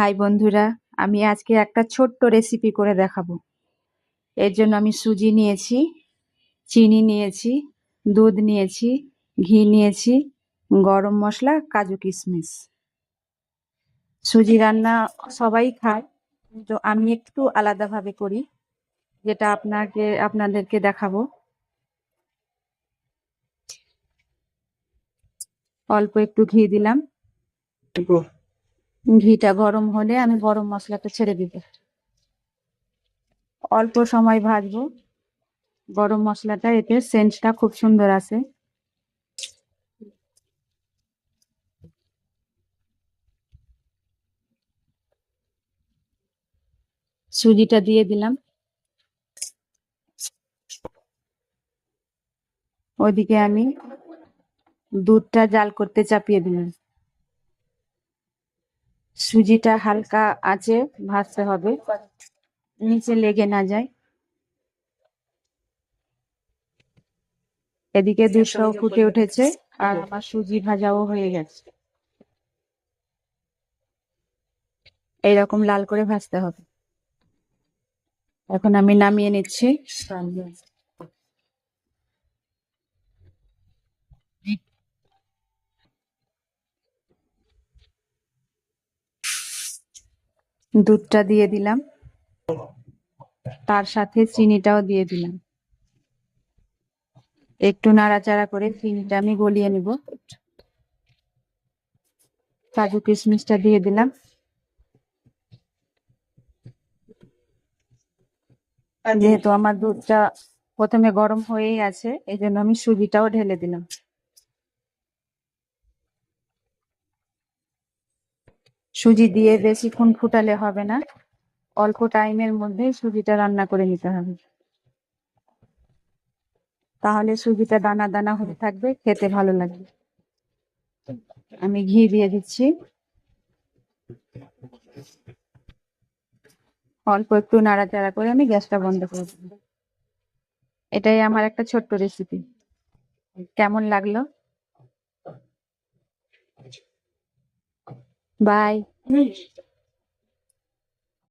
High বন্ধুরা, আমি আজকে একটা ছোট্ট রেসিপি করে দেখাবো। এর জন্য আমি সুজি নিয়েছি, চিনি নিয়েছি, দুধ নিয়েছি, ঘি নিয়েছি, গরম মশলা, কাজু কিশমিশ। সুজি রান্না সবাই খায়, তো আমি একটু আলাদাভাবে করি, যেটা আপনাকে, আপনাদেরকে দেখাবো। অল্প একটু ঘি দিলাম। ঘিটা গরম হলে আমি গরম মশলাটা ছেড়ে দিব। অল্প সময় ভাজবো। গরম মশলাটা, এতে সেন্টটা খুব সুন্দর আসে। সুজিটা দিয়ে দিলাম। ওইদিকে আমি দুধটা জাল করতে চাপিয়ে দিলাম। সুজিটা হালকা আছে ভাজতে হবে। নিচে লেগে না যায়। এদিকে দুধটাও ফুটে উঠেছে আর আমার সুজি ভাজাও হয়ে গেছে। এইরকম লাল করে ভাজতে হবে। এখন আমি নামিয়ে নিচ্ছি। দুধটা দিয়ে দিলাম। তার সাথে চিনিটাও দিয়ে দিলাম। একটু নাড়াচাড়া করে চিনিটা আমি গলিয়ে নিব। কাজু কিশমিশটা দিয়ে দিলাম। যেহেতু আমার দুধটা প্রথমে গরম হয়েই আছে এই জন্য আমি সুজিটাও ঢেলে দিলাম। সুজি দিয়ে বেশিক্ষণ ফুটালে হবে না। অল্প টাইমের মধ্যে সুজিটা রান্না করে নিতে হবে। তাহলে সুজিটা দানা দানা হয়ে থাকবে, খেতে ভালো লাগবে। আমি ঘি দিয়ে দিচ্ছি। অল্প একটু নাড়াচাড়া করে আমি গ্যাসটা বন্ধ করে দেবো এটাই আমার একটা ছোট্ট রেসিপি কেমন লাগল? Bye.